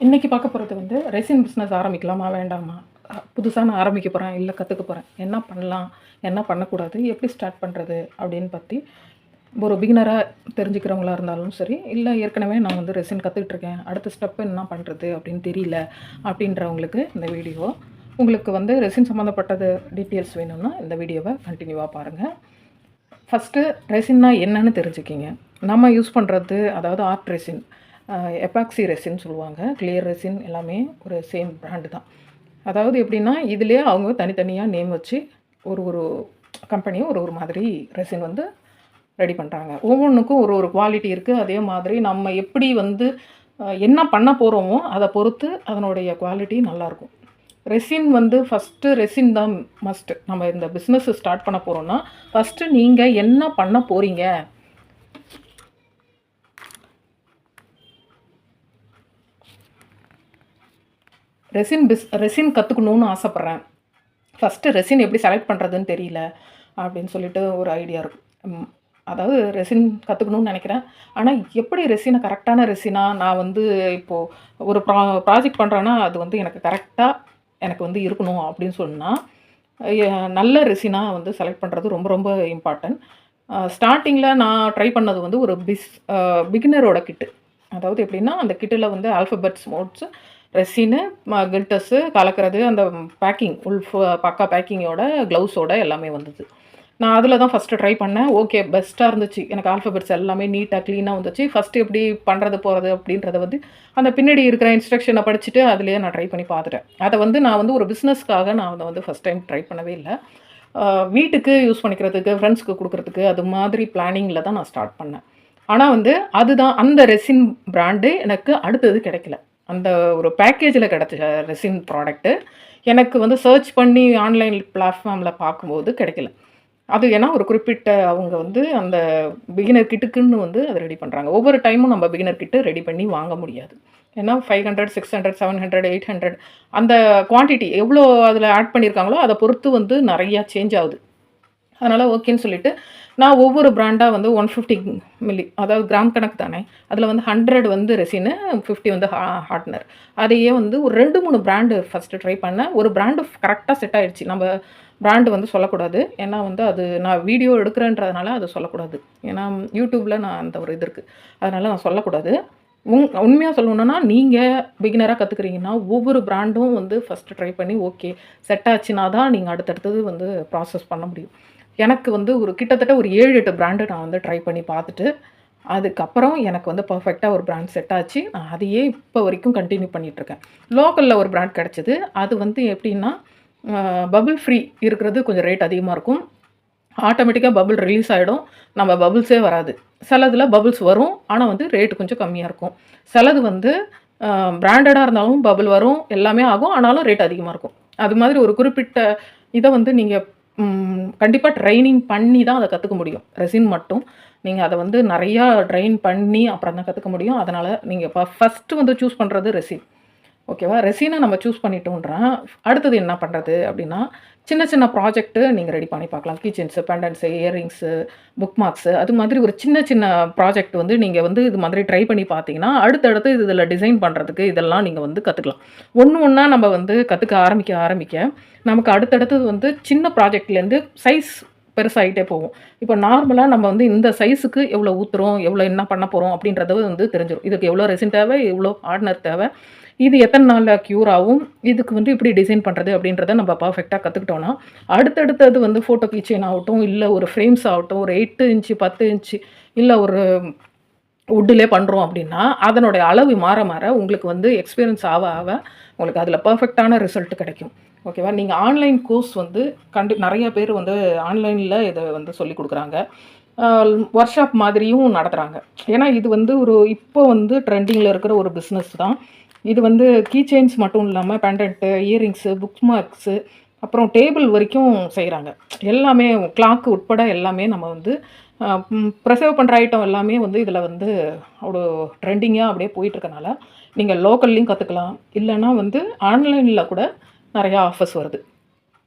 இன்றைக்கி பார்க்க போகிறது வந்து ரெசின் பிஸ்னஸ் ஆரம்பிக்கலாமா வேண்டாமா? புதுசாக நான் ஆரம்பிக்க போகிறேன் இல்லை கற்றுக்க போகிறேன் என்ன பண்ணலாம் என்ன பண்ணக்கூடாது எப்படி ஸ்டார்ட் பண்ணுறது அப்படின்னு பற்றி ஒரு பிகினராக தெரிஞ்சுக்கிறவங்களா இருந்தாலும் சரி இல்லை ஏற்கனவே நான் வந்து ரெசின் கற்றுக்கிட்டு இருக்கேன் அடுத்த ஸ்டெப் என்ன பண்ணுறது அப்படின்னு தெரியல அப்படின்றவங்களுக்கு இந்த வீடியோ உங்களுக்கு வந்து ரெசின் சம்மந்தப்பட்டது டீட்டெயில்ஸ் வேணும்னா இந்த வீடியோவை கண்டினியூவாக பாருங்கள் ஃபஸ்ட்டு ரெசின்னா என்னன்னு தெரிஞ்சுக்கிங்க. நம்ம யூஸ் பண்ணுறது அதாவது ஆர்ட் ரெசின் எபாக்சி ரெசின் சொல்லுவாங்க. கிளியர் ரெசின் எல்லாமே ஒரு சேம் ப்ராண்டு தான். அதாவது எப்படின்னா இதுலேயே அவங்க தனித்தனியாக நேம் வச்சு ஒரு ஒரு கம்பெனியும் ஒரு ஒரு மாதிரி ரெசின் வந்து ரெடி பண்ணுறாங்க ஒவ்வொன்றுக்கும் ஒரு ஒரு குவாலிட்டி இருக்குது அதே மாதிரி நம்ம எப்படி வந்து என்ன பண்ண போகிறோமோ அதை பொறுத்து அதனுடைய குவாலிட்டி நல்லாயிருக்கும் ரெசின் வந்து ஃபஸ்ட்டு ரெசின் தான் மஸ்ட்டு நம்ம இந்த பிஸ்னஸ் ஸ்டார்ட் பண்ண போகிறோன்னா ஃபஸ்ட்டு நீங்கள் என்ன பண்ண போகிறீங்க ரெசின் பிஸ் ரெசின் கற்றுக்கணுன்னு ஆசைப்பட்றேன். ஃபஸ்ட்டு ரெசின் எப்படி செலக்ட் பண்ணுறதுன்னு தெரியல அப்படின்னு சொல்லிட்டு ஒரு ஐடியா இருக்கும். அதாவது ரெசின் கற்றுக்கணும்னு நினைக்கிறேன். ஆனால் எப்படி ரெசினை கரெக்டான ரெசினா நான் வந்து இப்போது ஒரு ப்ரா ப்ராஜெக்ட் பண்ணுறேன்னா அது வந்து எனக்கு கரெக்டாக எனக்கு வந்து இருக்கணும் அப்படின்னு சொன்னால் நல்ல ரெசினா வந்து செலக்ட் பண்ணுறது ரொம்ப ரொம்ப இம்பார்ட்டன்ட் ஸ்டார்டிங்கில் நான் ட்ரை பண்ணது வந்து ஒரு பிஸ் பிகினரோட கிட்டு அதாவது எப்படின்னா அந்த கிட்டில் வந்து ஆல்ஃபபெட்ஸ் மோட்ஸ் ரெசினு கில்டஸ்ஸு கலக்கிறது அந்த பேக்கிங் உள் பக்கா பேக்கிங்கோட க்ளவுஸோட எல்லாமே வந்தது. நான் அதில் தான் ஃபஸ்ட்டு ட்ரை பண்ணேன். ஓகே பெஸ்ட்டாக இருந்துச்சு. எனக்கு ஆல்ஃபபெட்ஸ் எல்லாமே நீட்டாக க்ளீனாக வந்துச்சு. ஃபஸ்ட்டு எப்படி பண்ணுறது போகிறது அப்படின்றத வந்து அந்த பின்னாடி இருக்கிற இன்ஸ்ட்ரக்ஷனை படிச்சுட்டு அதுலேயே நான் ட்ரை பண்ணி பார்த்துட்டேன். அதை வந்து நான் வந்து ஒரு பிஸ்னஸ்க்காக நான் அதை வந்து ஃபஸ்ட் டைம் ட்ரை பண்ணவே இல்லை. வீட்டுக்கு யூஸ் பண்ணிக்கிறதுக்கு ஃப்ரெண்ட்ஸ்க்கு கொடுக்குறதுக்கு அது மாதிரி பிளானிங்கில் தான் நான் ஸ்டார்ட் பண்ணேன். ஆனால் வந்து அதுதான் அந்த ரெசின் பிராண்டு எனக்கு அடுத்தது கிடைக்கல. அந்த ஒரு பேக்கேஜில் கிடச்ச ரெசின் ப்ராடக்ட்டு எனக்கு வந்து சர்ச் பண்ணி ஆன்லைன் பிளாட்ஃபார்மில் பார்க்கும்போது கிடைக்கல. அது ஏன்னா ஒரு குறிப்பிட்ட அவங்க வந்து அந்த பிகினர் கிட்டுக்குன்னு வந்து அதை ரெடி பண்ணுறாங்க ஒவ்வொரு டைமும் நம்ம பிகினர் கிட்டு ரெடி பண்ணி வாங்க முடியாது. ஏன்னா five hundred six hundred seven hundred eight hundred அந்த குவான்டிட்டி எவ்வளோ அதில் ஆட் பண்ணியிருக்காங்களோ அதை பொறுத்து வந்து நிறையா சேஞ்ச் ஆகுது. அதனால் ஓகேன்னு சொல்லிவிட்டு நான் ஒவ்வொரு பிராண்டாக வந்து ஒன் ஃபிஃப்டி மில்லி அதாவது கிராம் கணக்கு தானே அதில் வந்து ஹண்ட்ரட் வந்து ரெசினு ஃபிஃப்டி வந்து ஹார்ட்னர் அதையே வந்து ஒரு ரெண்டு மூணு பிராண்டு ஃபஸ்ட்டு ட்ரை பண்ணேன் ஒரு பிராண்டு கரெக்டாக செட் ஆகிடுச்சு நம்ம பிராண்டு வந்து சொல்லக்கூடாது. ஏன்னா வந்து அது நான் வீடியோ எடுக்கிறேன்றதுனால அதை சொல்லக்கூடாது. ஏன்னா யூடியூப்பில் நான் அந்த ஒரு இது இருக்குது அதனால் நான் சொல்லக்கூடாது. உங் உண்மையாக சொல்லணுன்னா நீங்கள் பிகினராக கற்றுக்குறீங்கன்னா ஒவ்வொரு பிராண்டும் வந்து ஃபஸ்ட்டு ட்ரை பண்ணி ஓகே செட் ஆச்சுன்னா தான் நீங்கள் அடுத்தடுத்தது வந்து ப்ராசஸ் பண்ண முடியும். எனக்கு வந்து ஒரு கிட்டத்தட்ட ஒரு ஏழு எட்டு பிராண்டு நான் வந்து ட்ரை பண்ணி பார்த்துட்டு அதுக்கப்புறம் எனக்கு வந்து பர்ஃபெக்டாக ஒரு பிராண்ட் செட் ஆச்சு. நான் அதையே இப்போ வரைக்கும் கண்டினியூ பண்ணிகிட்ருக்கேன் லோக்கலில் ஒரு பிராண்ட் கிடச்சிது. அது வந்து எப்படின்னா பபுள் ஃப்ரீ இருக்கிறது கொஞ்சம் ரேட் அதிகமாக இருக்கும். ஆட்டோமேட்டிக்காக பபுள் ரிலீஸ் ஆகிடும் நம்ம பபுள்ஸே வராது. சிலதில் பபுள்ஸ் வரும். ஆனால் வந்து ரேட்டு கொஞ்சம் கம்மியாக இருக்கும். சிலது வந்து பிராண்டடாக இருந்தாலும் பபுள் வரும். எல்லாமே ஆகும். ஆனாலும் ரேட் அதிகமாக இருக்கும். அது மாதிரி ஒரு குறிப்பிட்ட இதை வந்து நீங்கள் கண்டிப்பாக ட்ரைனிங் பண்ணி தான் அதை கற்றுக்க முடியும். ரெசின் மட்டும். நீங்கள் அதை வந்து நிறையா ட்ரைன் பண்ணி அப்புறம் தான் கற்றுக்க முடியும். அதனால் நீங்கள் இப்போ ஃபஸ்ட்டு வந்து சூஸ் பண்ணுறது ரெசின் ஓகேவா ரெசினை நம்ம சூஸ் பண்ணிட்டோன்றேன் அடுத்தது என்ன பண்ணுறது அப்படின்னா சின்ன சின்ன ப்ராஜெக்ட்டு நீங்கள் ரெடி பண்ணி பார்க்கலாம். Keychains pendants earrings bookmarks அது மாதிரி ஒரு சின்ன சின்ன ப்ராஜெக்ட் வந்து நீங்கள் வந்து இது மாதிரி ட்ரை பண்ணி பார்த்தீங்கன்னா அடுத்தடுத்து இதில் டிசைன் பண்ணுறதுக்கு இதெல்லாம் நீங்கள் வந்து கற்றுக்கலாம் ஒன்று ஒன்றா நம்ம வந்து கற்றுக்க ஆரம்பிக்க ஆரம்பிக்க நமக்கு அடுத்தடுத்தது வந்து சின்ன ப்ராஜெக்ட்லேருந்து சைஸ் பெருசாகிட்டே போகும். இப்போ நார்மலாக நம்ம வந்து இந்த சைஸுக்கு எவ்வளோ ஊற்றுறோம் எவ்வளோ என்ன பண்ண போகிறோம் அப்படின்றது வந்து தெரிஞ்சிடும் இதுக்கு எவ்வளோ ரெசின் தேவை எவ்வளோ ஹார்ட்னர் தேவை இது எத்தனை நாளில் க்யூர் ஆகும்? இதுக்கு வந்து இப்படி டிசைன் பண்ணுறது அப்படின்றத நம்ம பர்ஃபெக்டாக கற்றுக்கிட்டோன்னா அடுத்தடுத்தது வந்து ஃபோட்டோ கீச்சைன் ஆகட்டும் இல்லை ஒரு ஃப்ரேம்ஸ் ஆகட்டும் ஒரு எட்டு இன்ச்சு பத்து இன்ச்சு இல்லை ஒரு உட்டிலே பண்ணுறோம் அப்படின்னா அதனுடைய அளவு மாற மாற உங்களுக்கு வந்து எக்ஸ்பீரியன்ஸ் ஆக ஆக உங்களுக்கு அதில் பர்ஃபெக்டான ரிசல்ட் கிடைக்கும். ஓகேவா நீங்கள் ஆன்லைன் கோர்ஸ் வந்து கண்டு நிறைய பேர் வந்து ஆன்லைனில் இதை வந்து சொல்லி கொடுக்குறாங்க. ஒர்க் ஷாப் மாதிரியும் நடத்துகிறாங்க ஏன்னா இது வந்து ஒரு இப்போ வந்து ட்ரெண்டிங்கில் இருக்கிற ஒரு பிஸ்னஸ் தான். இது வந்து கீ செயின்ஸ் மட்டும் இல்லாமல் பேண்டன்ட்டு இயரிங்ஸு புக் மார்க்ஸு அப்புறம் டேபிள் வரைக்கும் செய்கிறாங்க எல்லாமே கிளாக்கு உட்பட எல்லாமே நம்ம வந்து ப்ரிசர்வ் பண்ணுற ஐட்டம் எல்லாமே வந்து இதில் வந்து ஒரு ட்ரெண்டிங்காக அப்படியே போயிட்டுருக்கனால நீங்கள் லோக்கல்லையும் கற்றுக்கலாம் இல்லைன்னா வந்து ஆன்லைனில் கூட நிறையா ஆஃபர்ஸ் வருது.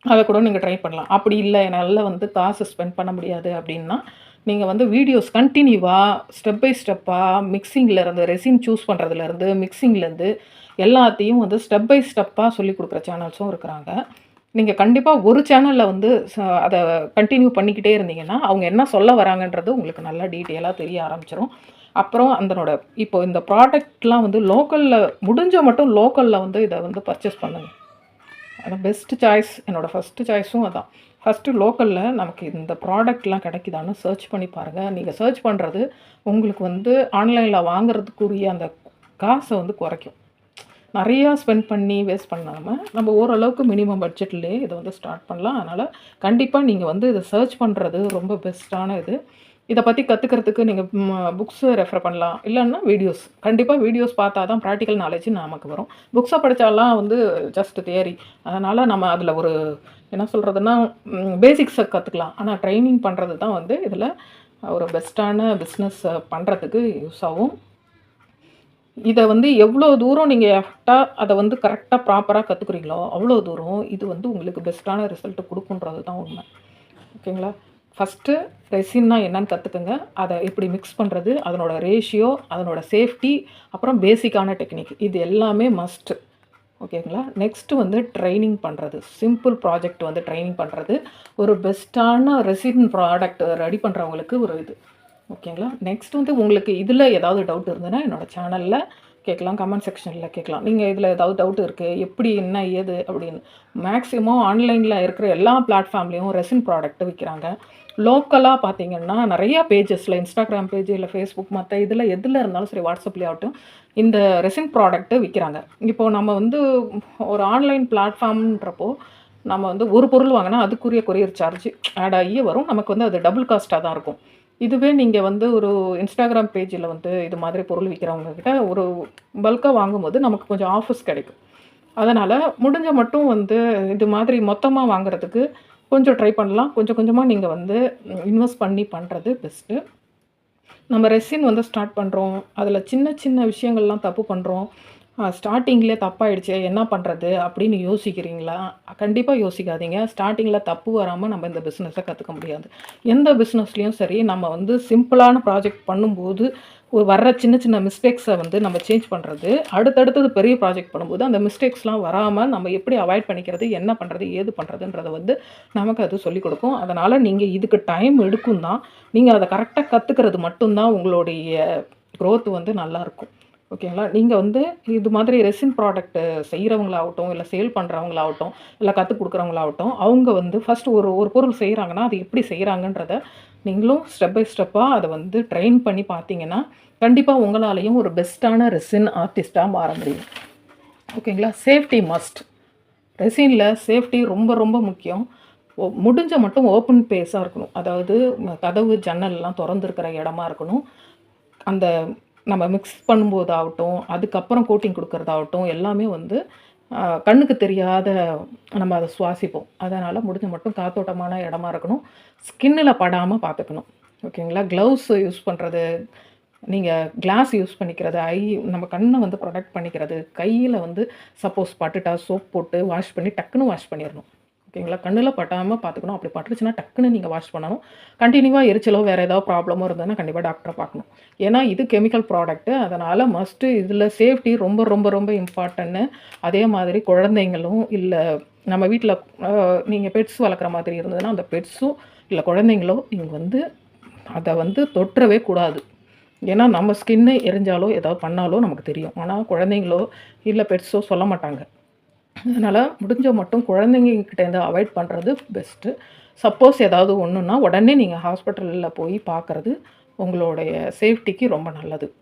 அதை கூட நீங்கள் ட்ரை பண்ணலாம். அப்படி இல்லை என்னால் வந்து காசு ஸ்பெண்ட் பண்ண முடியாது அப்படின்னா நீங்கள் வந்து வீடியோஸ் கண்டினியூவாக ஸ்டெப் பை ஸ்டெப்பாக மிக்சிங்லேருந்து இருந்து ரெசின் சூஸ் பண்ணுறதுலேருந்து மிக்சிங்லேருந்து எல்லாத்தையும் வந்து ஸ்டெப் பை ஸ்டெப்பாக சொல்லி கொடுக்குற சேனல்ஸும் இருக்கிறாங்க. நீங்கள் கண்டிப்பாக ஒரு சேனலில் வந்து அதை கண்டினியூ பண்ணிக்கிட்டே இருந்தீங்கன்னா அவங்க என்ன சொல்ல வராங்கன்றது உங்களுக்கு நல்லா டீட்டெயிலாக தெரிய ஆரம்பிச்சிடும் அப்புறம் அதனோட இப்போ இந்த ப்ராடக்ட்லாம் வந்து லோக்கலில் முடிஞ்ச மட்டும் லோக்கலில் வந்து இதை வந்து பர்ச்சேஸ் பண்ணுங்க. அதான் பெஸ்ட் சாய்ஸ் என்னோடய ஃபஸ்ட்டு சாய்ஸும் அதான். ஃபஸ்ட்டு லோக்கலில் நமக்கு இந்த ப்ராடக்ட்லாம் கிடைக்குதான்னு சர்ச் பண்ணி பாருங்கள் நீங்கள் சர்ச் பண்ணுறது உங்களுக்கு வந்து ஆன்லைனில் வாங்குறதுக்குரிய அந்த காசை வந்து குறைக்கும். நிறையா ஸ்பெண்ட் பண்ணி வேஸ்ட் பண்ணாமல் நம்ம ஓரளவுக்கு மினிமம் பட்ஜெட்லேயே இதை வந்து ஸ்டார்ட் பண்ணலாம். அதனால் கண்டிப்பாக நீங்கள் வந்து இதை சர்ச் பண்ணுறது ரொம்ப பெஸ்ட்டான இது. இதை பற்றி கற்றுக்கிறதுக்கு நீங்கள் புக்ஸு ரெஃபர் பண்ணலாம். இல்லைன்னா வீடியோஸ் கண்டிப்பாக வீடியோஸ் பார்த்தா தான் ப்ராக்டிக்கல் நாலேஜ் நமக்கு வரும். புக்ஸை படித்தாலாம் வந்து ஜஸ்ட் தியரி அதனால் நம்ம அதில் ஒரு என்ன சொல்கிறதுனா பேசிக்ஸை கற்றுக்கலாம் ஆனால் ட்ரைனிங் பண்ணுறது தான் வந்து இதில் ஒரு பெஸ்ட்டான பிஸ்னஸ் பண்ணுறதுக்கு யூஸ் ஆகும். இதை வந்து எவ்வளோ தூரம் நீங்கள் எஃபெக்டாக அதை வந்து கரெக்டாக ப்ராப்பராக கற்றுக்குறீங்களோ அவ்வளோ தூரம் இது வந்து உங்களுக்கு பெஸ்ட்டான ரிசல்ட் கொடுக்குன்றது தான் உண்மை. ஓகேங்களா? ஃபஸ்ட்டு ரெசின்னா என்னன்னு கற்றுக்குங்க அதை எப்படி மிக்ஸ் பண்ணுறது அதனோட ரேஷியோ அதனோட சேஃப்டி அப்புறம் பேசிக்கான டெக்னிக் இது எல்லாமே மஸ்ட்டு ஓகேங்களா? நெக்ஸ்ட்டு வந்து ட்ரைனிங் பண்ணுறது சிம்பிள் ப்ராஜெக்ட் வந்து ட்ரைனிங் பண்ணுறது ஒரு பெஸ்ட்டான ரெசிடன் ப்ராடக்ட் ரெடி பண்ணுறவங்களுக்கு ஒரு இது. ஓகேங்களா? நெக்ஸ்ட் வந்து உங்களுக்கு இதில் ஏதாவது டவுட் இருந்ததுன்னா என்னோடய சேனலில் கேட்கலாம் கமெண்ட் செக்ஷனில் கேட்கலாம். நீங்கள் இதில் ஏதாவது டவுட் இருக்குது எப்படி என்ன ஏது அப்படின்னு. மேக்ஸிமம் ஆன்லைனில் இருக்கிற எல்லா பிளாட்ஃபார்ம்லேயும் ரெசின் ப்ராடக்ட் விற்கிறாங்க லோக்கலாக பார்த்தீங்கன்னா நிறையா பேஜஸில் இன்ஸ்டாகிராம் பேஜ் இல்லை ஃபேஸ்புக் மற்ற இதில் எதில் இருந்தாலும் சரி வாட்ஸ்அப்லேயாகட்டும் இந்த ரெசின் ப்ராடக்ட்டு விற்கிறாங்க இப்போது நம்ம வந்து ஒரு ஆன்லைன் பிளாட்ஃபார்ம்ன்றப்போ நம்ம வந்து ஒரு பொருள் வாங்கினா அதுக்குரிய கொரியர் சார்ஜ் ஆட் ஆகி வரும். நமக்கு வந்து அது டபுள் காஸ்ட்டாக தான் இருக்கும். இதுவே நீங்கள் வந்து ஒரு இன்ஸ்டாகிராம் பேஜில் வந்து இது மாதிரி பொருள் விற்கிறவங்க கிட்ட ஒரு பல்காக வாங்கும்போது நமக்கு கொஞ்சம் ஆஃபர்ஸ் கிடைக்கும். அதனால் முடிஞ்ச மட்டும் வந்து இது மாதிரி மொத்தமாக வாங்குறதுக்கு கொஞ்சம் ட்ரை பண்ணலாம். கொஞ்சம் கொஞ்சமாக நீங்கள் வந்து இன்வெஸ்ட் பண்ணி பண்ணுறது பெஸ்ட்டு நம்ம ரெசின் வந்து ஸ்டார்ட் பண்ணுறோம் அதில் சின்ன சின்ன விஷயங்கள்லாம் தப்பு பண்ணுறோம் ஸ்டார்டிங்கில் தப்பாயிடுச்சு என்ன பண்ணுறது அப்படின்னு யோசிக்கிறீங்களா? கண்டிப்பாக யோசிக்காதீங்க. ஸ்டார்டிங்கில் தப்பு வராமல் நம்ம இந்த பிஸ்னஸை கற்றுக்க முடியாது. எந்த பிஸ்னஸ்லேயும் சரி நம்ம வந்து சிம்பிளான ப்ராஜெக்ட் பண்ணும்போது ஒரு வர்ற சின்ன சின்ன மிஸ்டேக்ஸை வந்து நம்ம சேஞ்ச் பண்ணுறது அடுத்தடுத்தது பெரிய ப்ராஜெக்ட் பண்ணும்போது அந்த மிஸ்டேக்ஸ்லாம் வராமல் நம்ம எப்படி அவாய்ட் பண்ணிக்கிறது என்ன பண்ணுறது ஏது பண்ணுறதுன்றதை வந்து நமக்கு அது சொல்லிக் கொடுக்கும். அதனால் நீங்கள் இதுக்கு டைம் எடுக்கும் தான். நீங்கள் அதை கரெக்டாக கற்றுக்கிறது மட்டும்தான் உங்களுடைய க்ரோத் வந்து நல்லாயிருக்கும் ஓகேங்களா நீங்கள் வந்து இது மாதிரி ரெசின் ப்ராடக்ட்டு செய்கிறவங்களாகட்டும் இல்லை சேல் பண்ணுறவங்களாகட்டும் இல்லை கற்றுக் கொடுக்குறவங்களாகட்டும் அவங்க வந்து ஃபஸ்ட் ஒரு ஒரு பொருள் செய்கிறாங்கன்னா அது எப்படி செய்கிறாங்கன்றத நீங்களும் ஸ்டெப் பை ஸ்டெப்பாக அதை வந்து ட்ரெயின் பண்ணி பார்த்தீங்கன்னா கண்டிப்பாக உங்களாலேயும் ஒரு பெஸ்ட்டான ரெசின் ஆர்டிஸ்ட்டாக மாற முடியும். ஓகேங்களா சேஃப்டி மஸ்ட் ரெசினில் சேஃப்டி ரொம்ப ரொம்ப முக்கியம். ஓ- முடிஞ்ச மட்டும் ஓப்பன் பேஸாக இருக்கணும். அதாவது கதவு ஜன்னல்லாம் திறந்துருக்கிற இடமா இருக்கணும். அந்த நம்ம மிக்ஸ் பண்ணும்போது ஆகட்டும் அதுக்கப்புறம் கோட்டிங் கொடுக்கறதாகட்டும் எல்லாமே வந்து கண்ணுக்கு தெரியாத நம்ம அதை சுவாசிப்போம். அதனால் முடிஞ்ச மட்டும் காத்தோட்டமான இடமா இருக்கணும். ஸ்கின்னில் படாமல் பார்த்துக்கணும். ஓகேங்களா? க்ளவுஸ் யூஸ் பண்ணுறது நீங்கள் கிளாஸ் யூஸ் பண்ணிக்கிறது ஐ நம்ம கண்ணை வந்து ப்ரொடெக்ட் பண்ணிக்கிறது கையில் வந்து சப்போஸ் பட்டுட்டா சோப் போட்டு வாஷ் பண்ணி டக்குன்னு வாஷ் பண்ணிடணும். ஓகேங்களா? கண்ணில் பட்டாமல் பார்த்துக்கணும். அப்படி பட்டுருச்சுன்னா டக்குன்னு நீங்கள் வாஷ் பண்ணணும். கண்டினியூவாக எரிச்சலோ வேறு ஏதாவது ப்ராப்ளமோ இருந்ததுன்னா கண்டிப்பாக டாக்டரை பார்க்கணும். ஏன்னா இது கெமிக்கல் ப்ராடக்ட்டு அதனால் மஸ்ட்டு இதில் சேஃப்டி ரொம்ப ரொம்ப ரொம்ப இம்பார்ட்டன்னு அதே மாதிரி குழந்தைங்களும் இல்லை நம்ம வீட்டில் நீங்கள் பெட்ஸ் வளர்க்குற மாதிரி இருந்ததுன்னா அந்த பெட்ஸும் இல்லை குழந்தைங்களோ நீங்கள் வந்து அதை வந்து தொற்றவே கூடாது. ஏன்னா நம்ம ஸ்கின்னு எரிஞ்சாலோ ஏதாவது பண்ணாலோ நமக்கு தெரியும். ஆனால் குழந்தைங்களோ இல்லை பெட்ஸோ சொல்ல மாட்டாங்க. அதனால் முடிஞ்ச மட்டும் குழந்தைங்கக்கிட்டேருந்து அவாய்ட் பண்ணுறது பெஸ்ட்டு சப்போஸ் ஏதாவது ஒன்றுன்னா உடனே நீங்கள் ஹாஸ்பிட்டலில் போய் பார்க்குறது உங்களுடைய சேஃப்டிக்கு ரொம்ப நல்லது.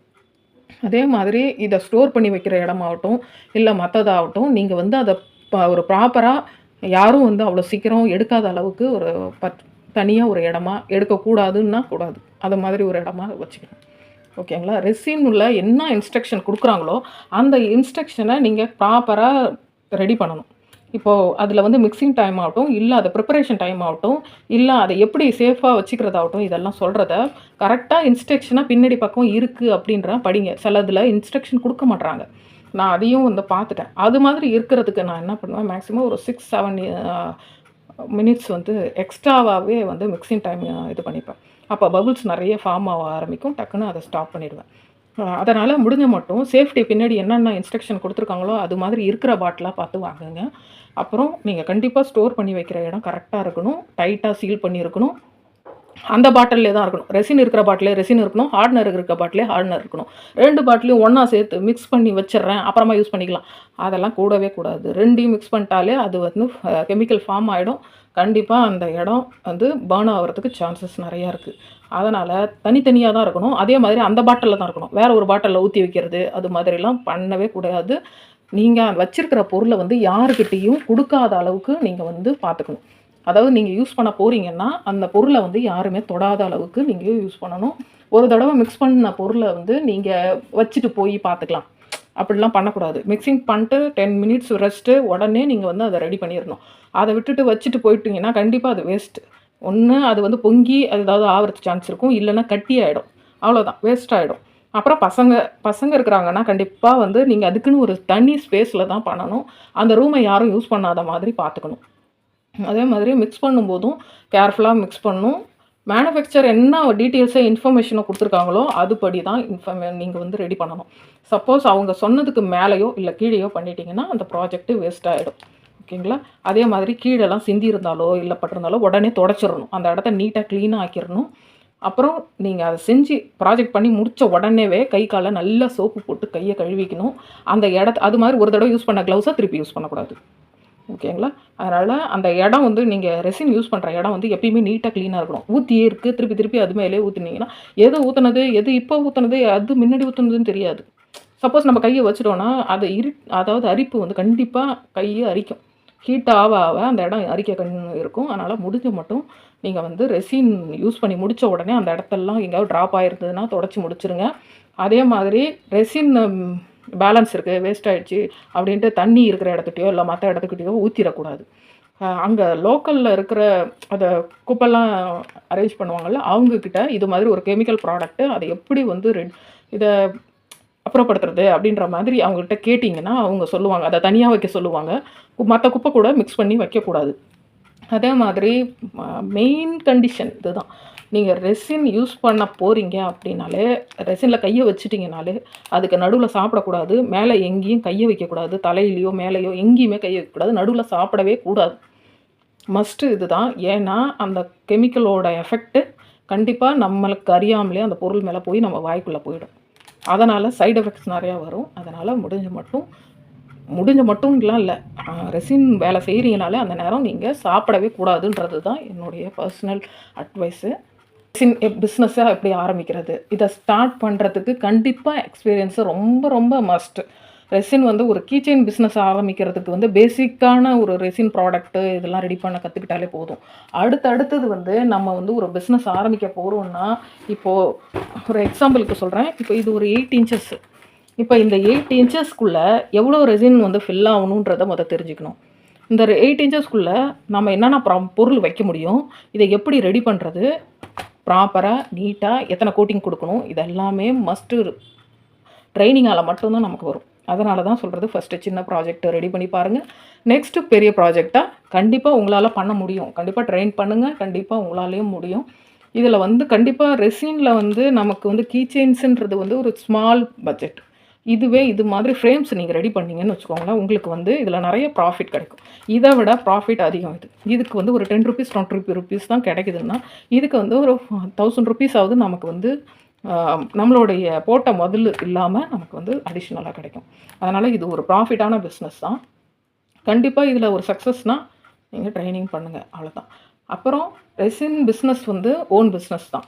அதே மாதிரி இதை ஸ்டோர் பண்ணி வைக்கிற இடமாகட்டும் இல்லை மற்றதாகட்டும் நீங்கள் வந்து அதை ப- ஒரு ப்ராப்பராக யாரும் வந்து அவ்வளோ சீக்கிரம் எடுக்காத அளவுக்கு ஒரு பத் தனியாக ஒரு இடமா எடுக்கக்கூடாதுன்னா கூடாது. அது மாதிரி ஒரு இடமா வச்சுக்கணும். ஓகேங்களா ரெசின் உள்ள என்ன இன்ஸ்ட்ரக்ஷன் கொடுக்குறாங்களோ அந்த இன்ஸ்ட்ரக்ஷனை நீங்கள் ப்ராப்பராக ரெடி பண்ணணும். இப்போது அதில் வந்து மிக்சிங் டைம் ஆகட்டும் இல்லை அதை ப்ரிப்பரேஷன் டைம் ஆகட்டும் இல்லை அதை எப்படி சேஃபாக வச்சுக்கிறதாகட்டும் இதெல்லாம் சொல்கிறத கரெக்டாக இன்ஸ்ட்ரக்ஷனாக பின்னாடி பக்கம் இருக்குது அப்படின்ற படிங்க. சிலதில் இன்ஸ்ட்ரக்ஷன் கொடுக்க மாட்றாங்க. நான் அதையும் வந்து பார்த்துட்டேன். அது மாதிரி இருக்கிறதுக்கு நான் என்ன பண்ணுவேன்? மேக்ஸிமம் ஒரு சிக்ஸ் செவன் மினிட்ஸ் வந்து எக்ஸ்ட்ராவாகவே வந்து மிக்சிங் டைம் இது பண்ணிப்பேன். அப்போ பபுள்ஸ் நிறைய ஃபார்ம் ஆக ஆரம்பிக்கும். டக்குன்னு அதை ஸ்டாப் பண்ணிடுவேன். அதனால் முடிஞ்ச மட்டும் சேஃப்டி பின்னாடி என்னென்ன இன்ஸ்ட்ரக்ஷன் கொடுத்துருக்காங்களோ அது மாதிரி இருக்கிற பாட்டிலாக பார்த்து வாங்குங்க. அப்புறம் நீங்கள் கண்டிப்பாக ஸ்டோர் பண்ணி வைக்கிற இடம் கரெக்டாக இருக்கணும். டைட்டாக சீல் பண்ணியிருக்கணும். அந்த பாட்டிலே தான் இருக்கணும். ரெசின் இருக்கிற பாட்டிலே ரெசின் இருக்கணும். ஹார்ட்னர் இருக்கிற பாட்டிலே ஹார்ட்னர் இருக்கணும். ரெண்டு பாட்டிலையும் ஒன்றா சேர்த்து மிக்ஸ் பண்ணி வச்சிடுறேன். அப்புறமா யூஸ் பண்ணிக்கலாம். அதெல்லாம் கூடவே கூடாது. ரெண்டையும் மிக்ஸ் பண்ணிட்டாலே அது வந்து கெமிக்கல் ஃபார்ம் ஆகிடும் கண்டிப்பாக அந்த இடம் வந்து பேர்ன் ஆகிறதுக்கு சான்சஸ் நிறையா இருக்குது அதனால் தனித்தனியாக தான் இருக்கணும். அதே மாதிரி அந்த பாட்டிலில் தான் இருக்கணும். வேறு ஒரு பாட்டிலில் ஊற்றி வைக்கிறது அது மாதிரிலாம் பண்ணவே கூடாது. நீங்கள் வச்சுருக்கிற பொருளை வந்து யாருக்கிட்டேயும் கொடுக்காத அளவுக்கு நீங்கள் வந்து பார்த்துக்கணும் அதாவது நீங்கள் யூஸ் பண்ண போகிறீங்கன்னா அந்த பொருளை வந்து யாருமே தொடாத அளவுக்கு நீங்கள் யூஸ் பண்ணணும். ஒரு தடவை மிக்ஸ் பண்ண பொருளை வந்து நீங்கள் வச்சுட்டு போய் பார்த்துக்கலாம் அப்படிலாம் பண்ணக்கூடாது. மிக்சிங் பண்ணிட்டு டென் மினிட்ஸ் ரெஸ்ட்டு உடனே நீங்கள் வந்து அதை ரெடி பண்ணிடணும். அதை விட்டுட்டு வச்சுட்டு போயிட்டீங்கன்னா கண்டிப்பாக அது வேஸ்ட்டு ஒன்று அது வந்து பொங்கி அது ஏதாவது ஆகிறதுக்கு சான்ஸ் இருக்கும். இல்லைன்னா கட்டி ஆகிடும் அவ்வளோதான் வேஸ்ட் ஆகிடும் அப்புறம் பசங்க பசங்க இருக்கிறாங்கன்னா கண்டிப்பாக வந்து நீங்கள் அதுக்குன்னு ஒரு தனி ஸ்பேஸில் தான் பண்ணணும். அந்த ரூமை யாரும் யூஸ் பண்ணாத மாதிரி பார்த்துக்கணும் அதே மாதிரி மிக்ஸ் பண்ணும்போதும் கேர்ஃபுல்லாக மிக்ஸ் பண்ணணும் மேனுஃபேக்சர் என்ன டீட்டெயில்ஸை இன்ஃபர்மேஷனை கொடுத்துருக்காங்களோ அதுபடி தான் இன்ஃபர்மே நீங்கள் வந்து ரெடி பண்ணணும். சப்போஸ் அவங்க சொன்னதுக்கு மேலேயோ இல்லை கீழேயோ பண்ணிட்டீங்கன்னா அந்த ப்ராஜெக்ட்டு வேஸ்ட் ஆகிடும் ஓகேங்களா? அதே மாதிரி கீழெல்லாம் சிந்தி இருந்தாலோ இல்லை பட்டிருந்தாலோ உடனே தொடச்சிடணும். அந்த இடத்த நீட்டாக க்ளீனாக ஆக்கிடணும். அப்புறம் நீங்கள் அதை செஞ்சு ப்ராஜெக்ட் பண்ணி முடித்த உடனேவே கை காலை நல்லா சோப்பு போட்டு கையை கழுவிக்கணும். அந்த இடத்த அது மாதிரி ஒரு தடவை யூஸ் பண்ண க்ளவுஸை திருப்பி யூஸ் பண்ணக்கூடாது. ஓகேங்களா? அதனால் அந்த இடம் வந்து நீங்கள் ரெசின் யூஸ் பண்ணுற இடம் வந்து எப்பயுமே நீட்டாக க்ளீனாக இருக்கணும். ஊற்றியே இருக்குது திருப்பி திருப்பி அது மேலே ஊற்றுனீங்கன்னா எது ஊற்றுனது எது இப்போ ஊற்றுனது அது முன்னாடி ஊற்றுனதுன்னு தெரியாது. சப்போஸ் நம்ம கையை வச்சிட்டோன்னா அதை இரு அதாவது அரிப்பு வந்து கண்டிப்பாக கையை அரிக்கும். ஹீட் ஆக ஆக அந்த இடம் அரிக்க கண் இருக்கும். அதனால் முடிஞ்ச மட்டும் நீங்கள் வந்து ரெசின் யூஸ் பண்ணி முடித்த உடனே அந்த இடத்தெல்லாம் எங்கேயாவது ட்ராப் ஆகிருந்ததுன்னா தொடச்சி முடிச்சிருங்க. அதே மாதிரி ரெசின் பேலன்ஸ் இருக்குது வேஸ்ட் ஆகிடுச்சு அப்படின்ட்டு தண்ணி இருக்கிற இடத்துக்கிட்டையோ இல்லை மற்ற இடத்துக்கிட்டையோ ஊற்றிடக்கூடாது அங்கே லோக்கலில் இருக்கிற அதை குப்பெல்லாம் அரேஞ்ச் பண்ணுவாங்கள்ல அவங்கக்கிட்ட இது மாதிரி ஒரு கெமிக்கல் ப்ராடக்ட்டு அதை எப்படி வந்து ரெட் இதை அப்புறப்படுத்துறது அப்படின்ற மாதிரி அவங்கள்ட்ட கேட்டிங்கன்னா அவங்க சொல்லுவாங்க. அதை தனியாக வைக்க சொல்லுவாங்க. மற்ற குப்பை கூட மிக்ஸ் பண்ணி வைக்கக்கூடாது. அதே மாதிரி மெயின் கண்டிஷன் இதுதான். நீங்கள் ரெசின் யூஸ் பண்ண போகிறீங்க அப்படின்னாலே ரெசினில் கையை வச்சிட்டிங்கனாலே அதுக்கு நடுவில் சாப்பிடக்கூடாது. மேலே எங்கேயும் கையை வைக்கக்கூடாது. தலையிலையோ மேலேயோ எங்கேயுமே கையை வைக்கக்கூடாது. நடுவில் சாப்பிடவே கூடாது. மஸ்ட்டு இதுதான். ஏன்னா அந்த கெமிக்கலோட எஃபெக்ட்டு கண்டிப்பாக நம்மளுக்கு அறியாமலே அந்த பொருள் மேலே போய் நம்ம வாய்க்குள்ளே போயிடும். அதனால் சைடு எஃபெக்ட்ஸ் நிறையா வரும். அதனால் முடிஞ்ச மட்டும் முடிஞ்ச மட்டும்லாம் இல்லை. ரெசின் வேலை செய்கிறீங்கனாலே அந்த நேரம் நீங்கள் சாப்பிடவே கூடாதுன்றது தான் என்னுடைய பர்சனல் அட்வைஸு ரெசின் பிஸ்னஸாக எப்படி ஆரம்பிக்கிறது? இதை ஸ்டார்ட் பண்ணுறதுக்கு கண்டிப்பாக எக்ஸ்பீரியன்ஸு ரொம்ப ரொம்ப மஸ்ட்டு ரெசின் வந்து ஒரு கீச்சைன் பிஸ்னஸ் ஆரம்பிக்கிறதுக்கு வந்து பேசிக்கான ஒரு ரெசின் ப்ராடக்ட்டு இதெல்லாம் ரெடி பண்ண கற்றுக்கிட்டாலே போதும். அடுத்து அடுத்தது வந்து நம்ம வந்து ஒரு பிஸ்னஸ் ஆரம்பிக்க போகிறோம்னா இப்போது ஒரு எக்ஸாம்பிளுக்கு சொல்கிறேன் இப்போ இது ஒரு எயிட் இன்ச்சஸ் இப்போ இந்த எயிட் இன்ச்சஸ்க்குள்ளே எவ்வளோ ரெசின் வந்து ஃபில் ஆகணுன்றதை முதல் தெரிஞ்சுக்கணும். இந்த எயிட் இன்ச்சஸ்க்குள்ளே நம்ம என்னென்ன ப்ரா பொருள் வைக்க முடியும் இதை எப்படி ரெடி பண்ணுறது ப்ராப்பராக நீட்டாக எத்தனை கோட்டிங் கொடுக்கணும் இதெல்லாமே மஸ்ட்டு ட்ரைனிங்கால் மட்டும்தான் நமக்கு வரும். அதனால தான் சொல்கிறது ஃபஸ்ட்டு சின்ன ப்ராஜெக்ட்டை ரெடி பண்ணி பாருங்கள் நெக்ஸ்ட்டு பெரிய ப்ராஜெக்டாக கண்டிப்பாக உங்களால் பண்ண முடியும். கண்டிப்பாக ட்ரெயின் பண்ணுங்கள் கண்டிப்பாக உங்களாலேயும் முடியும். இதில் வந்து கண்டிப்பாக ரெசினில் வந்து நமக்கு வந்து கீச்செயின்ஸுன்றது வந்து ஒரு ஸ்மால் பட்ஜெட் இதுவே இது மாதிரி ஃப்ரேம்ஸ் நீங்கள் ரெடி பண்ணீங்கன்னு வச்சுக்கோங்களேன் உங்களுக்கு வந்து இதில் நிறைய ப்ராஃபிட் கிடைக்கும். இதை விட ப்ராஃபிட் அதிகம் இது. இதுக்கு வந்து ஒரு டென் ருபீஸ் டுவெண்ட்டி ருபீஸ் தான் கிடைக்குதுன்னா இதுக்கு வந்து ஒரு தௌசண்ட் ருபீஸாவது ஆகுது நமக்கு வந்து நம்மளுடைய போட்ட முதல் இல்லாமல் நமக்கு வந்து அடிஷ்னலாக கிடைக்கும். அதனால் இது ஒரு ப்ராஃபிட்டான பிஸ்னஸ் தான். கண்டிப்பாக இதில் ஒரு சக்ஸஸ்னால் நீங்கள் ட்ரைனிங் பண்ணுங்கள் அவ்வளோதான் அப்புறம் ரெசின் பிஸ்னஸ் வந்து ஓன் பிஸ்னஸ் தான்.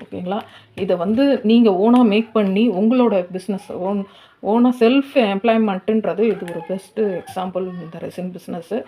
ஓகேங்களா இதை வந்து நீங்கள் ஓனாக மேக் பண்ணி உங்களோட பிஸ்னஸ் ஓன் ஓனாக செல்ஃப் எம்ப்ளாய்மெண்ட்டுன்றது இது ஒரு பெஸ்ட்டு எக்ஸாம்பிள் இந்த ரெசின் பிஸ்னஸ்ஸு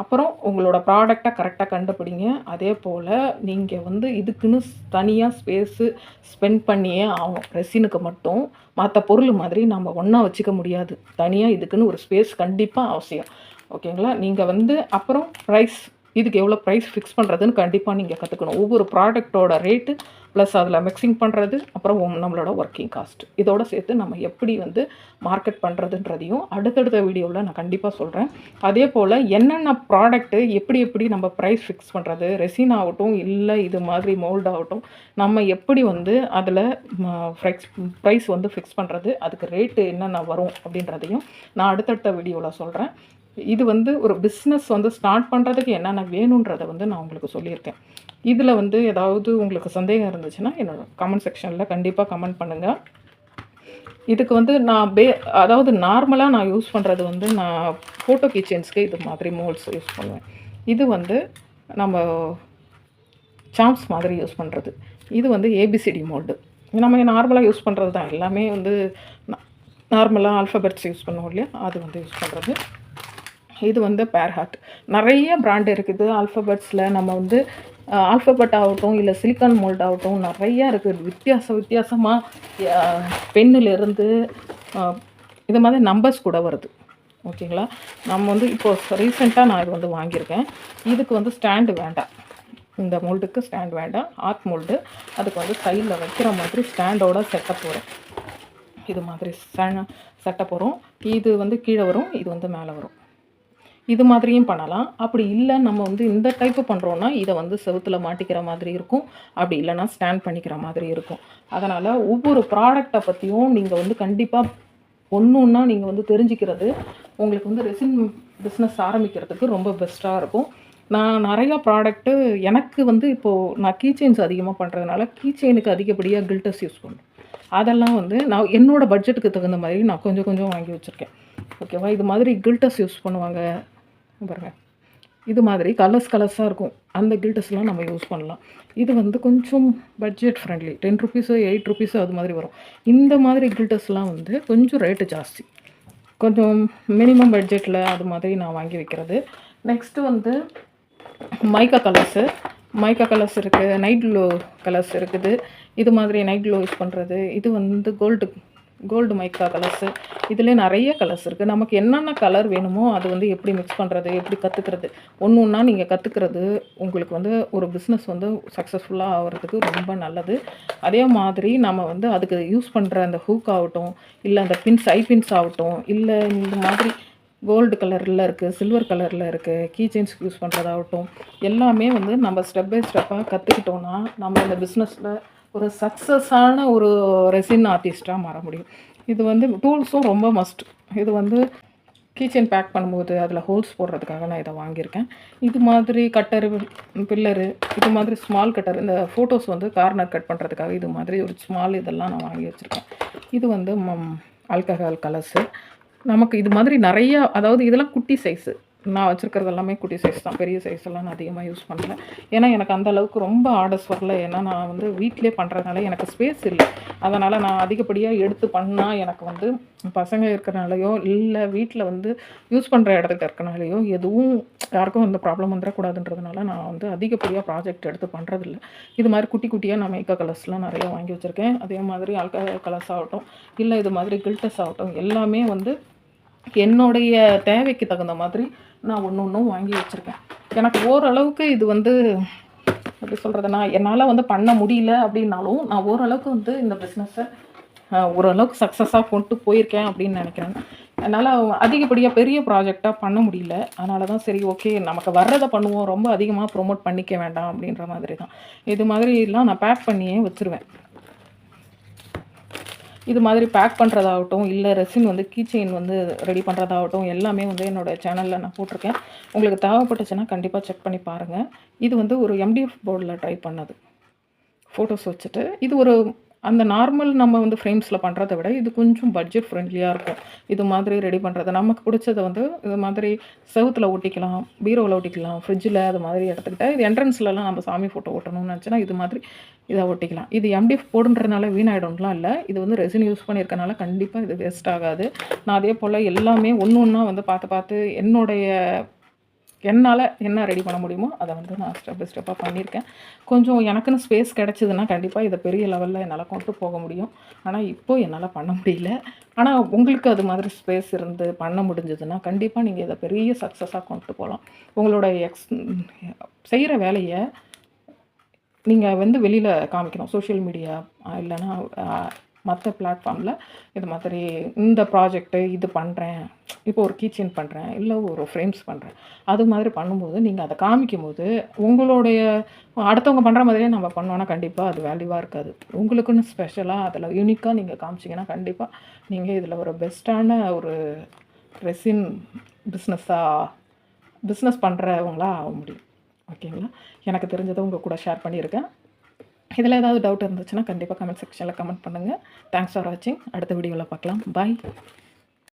அப்புறம் உங்களோட ப்ராடக்டை கரெக்டாக கண்டுபிடிங்க. அதே போல் நீங்கள் வந்து இதுக்குன்னு தனியாக ஸ்பேஸு ஸ்பெண்ட் பண்ணியே ஆகும் ரெசினுக்கு மட்டும். மற்ற பொருள் மாதிரி நம்ம ஒன்றா வச்சுக்க முடியாது. தனியாக இதுக்குன்னு ஒரு ஸ்பேஸ் கண்டிப்பாக அவசியம். ஓகேங்களா நீங்கள் வந்து அப்புறம் ப்ரைஸ் இதுக்கு எவ்வளோ ப்ரைஸ் ஃபிக்ஸ் பண்ணுறதுன்னு கண்டிப்பாக நீங்கள் கற்றுக்கணும் ஒவ்வொரு ப்ராடக்ட்டோட ரேட்டு ப்ளஸ் அதில் மிக்சிங் பண்ணுறது அப்புறம் நம்மளோட ஒர்க்கிங் காஸ்ட் இதோடு சேர்த்து நம்ம எப்படி வந்து மார்க்கெட் பண்ணுறதுன்றதையும் அடுத்தடுத்த வீடியோவில் நான் கண்டிப்பாக சொல்கிறேன் அதே போல் என்னென்ன ப்ராடக்ட்டு எப்படி எப்படி நம்ம ப்ரைஸ் ஃபிக்ஸ் பண்ணுறது ரெசின் ஆகட்டும் இல்லை இது மாதிரி மோல்ட் ஆகட்டும் நம்ம எப்படி வந்து அதில் ஃப்ரெக்ஸ் ப்ரைஸ் வந்து ஃபிக்ஸ் பண்ணுறது அதுக்கு ரேட்டு என்னென்ன வரும் அப்படின்றதையும் நான் அடுத்தடுத்த வீடியோவில் சொல்கிறேன் இது வந்து ஒரு பிஸ்னஸ் வந்து ஸ்டார்ட் பண்ணுறதுக்கு என்னென்ன வேணுன்றதை வந்து நான் உங்களுக்கு சொல்லியிருக்கேன். இதில் வந்து ஏதாவது உங்களுக்கு சந்தேகம் இருந்துச்சுன்னா என்னோடய கமெண்ட் செக்ஷனில் கண்டிப்பாக கமெண்ட் பண்ணுங்கள் இதுக்கு வந்து நான் பே அதாவது நார்மலாக நான் யூஸ் பண்ணுறது வந்து நான் ஃபோட்டோ கிச்சன்ஸ்க்கு இது மாதிரி மோல்ஸ் யூஸ் பண்ணுவேன். இது வந்து நம்ம சாம்ஸ் மாதிரி யூஸ் பண்ணுறது இது வந்து ஏபிசிடி மோல்டு நம்ம நார்மலாக யூஸ் பண்ணுறது தான். எல்லாமே வந்து நார்மலாக ஆல்ஃபபெட்ஸ் யூஸ் பண்ணுவோம் இல்லையா? அது வந்து யூஸ் பண்ணுறது இது வந்து பேர்ஹாட் நிறைய பிராண்ட் இருக்குது. ஆல்ஃபபெட்ஸில் நம்ம வந்து ஆல்ஃபபெட் ஆகட்டும் இல்லை சிலிக்கான் மோல்ட் ஆகட்டும் நிறையா இருக்குது வித்தியாச வித்தியாசமாக பெண்ணிலிருந்து இது மாதிரி நம்பர்ஸ் கூட வருது. ஓகேங்களா நம்ம வந்து இப்போது ரீசெண்டாக நான் இது வந்து வாங்கியிருக்கேன். இதுக்கு வந்து ஸ்டாண்டு வேண்டாம். இந்த மோல்டுக்கு ஸ்டாண்ட் வேண்டாம். ஆர்ட் மோல்டு அதுக்கு வந்து சைடில் வைக்கிற மாதிரி ஸ்டாண்டோட செட்டப் வரும் இது மாதிரி செட்டப் வரும் இது வந்து கீழே வரும். இது வந்து மேலே வரும். இது மாதிரியும் பண்ணலாம். அப்படி இல்லை நம்ம வந்து இந்த டைப்பு பண்ணுறோன்னா இதை வந்து செவுத்தில் மாட்டிக்கிற மாதிரி இருக்கும். அப்படி இல்லைன்னா ஸ்டாண்ட் பண்ணிக்கிற மாதிரி இருக்கும். அதனால் ஒவ்வொரு ப்ராடக்டை பற்றியும் நீங்கள் வந்து கண்டிப்பாக ஒன்று ஒன்றா நீங்கள் வந்து தெரிஞ்சுக்கிறது உங்களுக்கு வந்து ரெசின் பிஸ்னஸ் ஆரம்பிக்கிறதுக்கு ரொம்ப பெஸ்ட்டாக இருக்கும். நான் நிறையா ப்ராடக்ட்டு எனக்கு வந்து இப்போது நான் கீச்செயின்ஸ் அதிகமாக பண்ணுறதுனால கீ அதிகப்படியாக கில்டர்ஸ் யூஸ் பண்ணுறேன் அதெல்லாம் வந்து நான் என்னோடய பட்ஜெட்டுக்கு தகுந்த மாதிரி நான் கொஞ்சம் கொஞ்சம் வாங்கி வச்சுருக்கேன். ஓகேவா இது மாதிரி கில்டர்ஸ் யூஸ் பண்ணுவாங்க. பாருங்கள் இது மாதிரி கலர்ஸ் கலர்ஸாக இருக்கும். அந்த கில்டர்ஸ்லாம் நம்ம யூஸ் பண்ணலாம். இது வந்து கொஞ்சம் பட்ஜெட் ஃப்ரெண்ட்லி டென் ருபீஸோ எயிட் ருபீஸோ அது மாதிரி வரும். இந்த மாதிரி கில்டர்ஸ்லாம் வந்து கொஞ்சம் ரேட்டு ஜாஸ்தி. கொஞ்சம் மினிமம் பட்ஜெட்டில் அது மாதிரி நான் வாங்கி வைக்கிறது. நெக்ஸ்ட்டு வந்து மைக்கா கலர்ஸு மைக்கா கலர்ஸ் இருக்குது நைட் க்ளோ கலர்ஸ் இருக்குது. இது மாதிரி நைட் க்ளோ யூஸ் பண்ணுறது இது வந்து கோல்டு கோல்டு மைக்கா கலர்ஸு இதுலேயே நிறைய கலர்ஸ் இருக்குது நமக்கு என்னென்ன கலர் வேணுமோ அது வந்து எப்படி மிக்ஸ் பண்ணுறது எப்படி கற்றுக்கிறது ஒன்று ஒன்றா நீங்கள் கற்றுக்கிறது உங்களுக்கு வந்து ஒரு பிஸ்னஸ் வந்து சக்ஸஸ்ஃபுல்லாக ஆகிறதுக்கு ரொம்ப நல்லது. அதே மாதிரி நம்ம வந்து அதுக்கு யூஸ் பண்ணுற அந்த ஹூக் ஆகட்டும் இல்லை அந்த பின்ஸ் ஐ பின்ஸ் ஆகட்டும் இல்லை இந்த மாதிரி கோல்டு கலரில் இருக்குது சில்வர் கலரில் இருக்குது கீ யூஸ் பண்ணுறதாகட்டும் எல்லாமே வந்து நம்ம ஸ்டெப் பை ஸ்டெப்பாக கற்றுக்கிட்டோன்னா நம்ம இந்த பிஸ்னஸில் ஒரு சக்ஸஸான ஒரு ரெசின் ஆர்டிஸ்ட்டாக மாற முடியும். இது வந்து டூல்ஸும் ரொம்ப மஸ்ட் இது வந்து கீச்சன் பேக் பண்ணும்போது அதில் ஹோல்ஸ் போடுறதுக்காக நான் இதை வாங்கியிருக்கேன். இது மாதிரி கட்டரு பில்லரு இது மாதிரி ஸ்மால் கட்டர் இந்த ஃபோட்டோஸ் வந்து கார்னர் கட் பண்ணுறதுக்காக இது மாதிரி ஒரு ஸ்மால் இதெல்லாம் நான் வாங்கி வச்சுருக்கேன். இது வந்து ஆல்கஹால் கலர்ஸு நமக்கு இது மாதிரி நிறையா அதாவது இதெல்லாம் குட்டி சைஸு நான் வச்சுருக்கிறது எல்லாமே குட்டி சைஸ் தான். பெரிய சைஸ் எல்லாம் நான் அதிகமாக யூஸ் பண்ணல. ஏன்னா எனக்கு அந்த அளவுக்கு ரொம்ப ஆர்டர்ஸ் வரல. ஏன்னா நான் வந்து வீட்டிலே பண்ணுறதுனால எனக்கு ஸ்பேஸ் இல்லை. அதனால் நான் அதிகப்படியாக எடுத்து பண்ணால் எனக்கு வந்து பசங்க இருக்கிறனாலையோ இல்லை வீட்டில் வந்து யூஸ் பண்ணுற இடத்துல இருக்கனாலையோ எதுவும் யாருக்கும் இந்த ப்ராப்ளம் வந்துடக்கூடாதுன்றதுனால நான் வந்து அதிகப்படியாக ப்ராஜெக்ட் எடுத்து பண்ணுறதில்ல இது மாதிரி குட்டி குட்டியாக நான் மேக்கப் கலர்ஸ்லாம் நிறையா வாங்கி வச்சுருக்கேன். அதே மாதிரி ஆல்கா கலர்ஸ் ஆகட்டும் இல்லை இது மாதிரி கில்டஸ் ஆகட்டும் எல்லாமே வந்து என்னுடைய தேவைக்கு தகுந்த மாதிரி நான் ஒன்று ஒன்றும் வாங்கி வச்சுருக்கேன். எனக்கு ஓரளவுக்கு இது வந்து எப்படி சொல்கிறதுனா என்னால் வந்து பண்ண முடியல அப்படின்னாலும் நான் ஓரளவுக்கு வந்து இந்த பிஸ்னஸை ஓரளவுக்கு சக்ஸஸாக கொண்டு போயிருக்கேன் அப்படின்னு நினைக்கிறேன். என்னால் அதிகப்படியாக பெரிய ப்ராஜெக்டாக பண்ண முடியல. அதனால தான் சரி ஓகே நமக்கு வர்றதை பண்ணுவோம். ரொம்ப அதிகமாக ப்ரொமோட் பண்ணிக்க வேண்டாம் அப்படின்ற மாதிரி தான் இது மாதிரிலாம் நான் பேக் பண்ணியே வச்சுருவேன். இது மாதிரி பேக் பண்ணுறதாகட்டும் இல்லை ரெசின் வந்து கீ வந்து ரெடி பண்ணுறதாகட்டும் எல்லாமே வந்து என்னோடய சேனலில் நான் போட்டிருக்கேன். உங்களுக்கு தேவைப்பட்டுச்சுன்னா கண்டிப்பாக செக் பண்ணி பாருங்கள் இது வந்து ஒரு எம்டிஎஃப் போர்டில் ட்ரை பண்ணது. ஃபோட்டோஸ் வச்சுட்டு. இது ஒரு அந்த நார்மல் நம்ம வந்து ஃப்ரேம்ஸில் பண்ணுறத விட இது கொஞ்சம் பட்ஜெட் ஃப்ரெண்ட்லியாக இருக்கும். இது மாதிரி ரெடி பண்ணுறது நமக்கு பிடிச்சத வந்து இது மாதிரி செவுத்தில் ஒட்டிக்கலாம் பீரோவில் ஒட்டிக்கலாம் ஃப்ரிட்ஜில் அது மாதிரி எடுத்துக்கிட்டால் இது என்ட்ரன்ஸ்லலாம் நம்ம சாமி ஃபோட்டோ ஒட்டணும்னு நினச்சினா இது மாதிரி இதை ஒட்டிக்கலாம். இது எம்டிஎஃப் போடுன்றதுனால வீணாயிடும்லாம் இல்லை. இது வந்து ரெசின் யூஸ் பண்ணியிருக்கனால கண்டிப்பாக இது வேஸ்ட் ஆகாது. நான் அதே போல் எல்லாமே ஒன்று ஒன்றா வந்து பார்த்து பார்த்து என்னுடைய என்னால் என்ன ரெடி பண்ண முடியுமோ அதை வந்து நான் ஸ்டெப் பை ஸ்டெப்பாக பண்ணியிருக்கேன். கொஞ்சம் எனக்குன்னு ஸ்பேஸ் கிடச்சிதுன்னா கண்டிப்பாக இதை பெரிய லெவலில் என்னால் கொண்டு போக முடியும். ஆனால் இப்போது என்னால் பண்ண முடியல. ஆனால் உங்களுக்கு அது மாதிரி ஸ்பேஸ் இருந்து பண்ண முடிஞ்சதுன்னா கண்டிப்பாக நீங்கள் இதை பெரிய சக்ஸஸாக கொண்டு போகலாம் உங்களோட எக்ஸ் செய்கிற வேலையை நீங்கள் வந்து வெளியில் காமிக்கணும். சோஷியல் மீடியா இல்லைன்னா மற்ற பிளாட்ஃபார்மில் இது மாதிரி இந்த ப்ராஜெக்ட்டு இது பண்ணுறேன் இப்போ ஒரு கீச்செயின் பண்ணுறேன் இல்லை ஒரு ஃப்ரேம்ஸ் பண்ணுறேன் அது மாதிரி பண்ணும்போது நீங்கள் அதை காமிக்கும் போது உங்களுடைய அடுத்தவங்க பண்ணுற மாதிரியே நம்ம பண்ணோன்னா கண்டிப்பாக அது வேல்யூவாக இருக்காது. உங்களுக்குன்னு ஸ்பெஷலாக அதில் யூனிக்காக நீங்கள் காமிச்சிங்கன்னா கண்டிப்பாக நீங்கள் இதில் ஒரு பெஸ்ட்டான ஒரு ரெசின் பிஸ்னஸாக பிஸ்னஸ் பண்ணுறவங்களா ஆக முடியும். ஓகேங்களா எனக்கு தெரிஞ்சதை உங்கள் கூட ஷேர் பண்ணியிருக்கேன். இதில் ஏதாவது டவுட் இருந்துச்சுன்னா கண்டிப்பாக கமெண்ட் செக்ஷனில் கமெண்ட் பண்ணுங்கள் தேங்க்ஸ் ஃபார் வாட்சிங் அடுத்த வீடியோவில் பார்க்கலாம். பாய்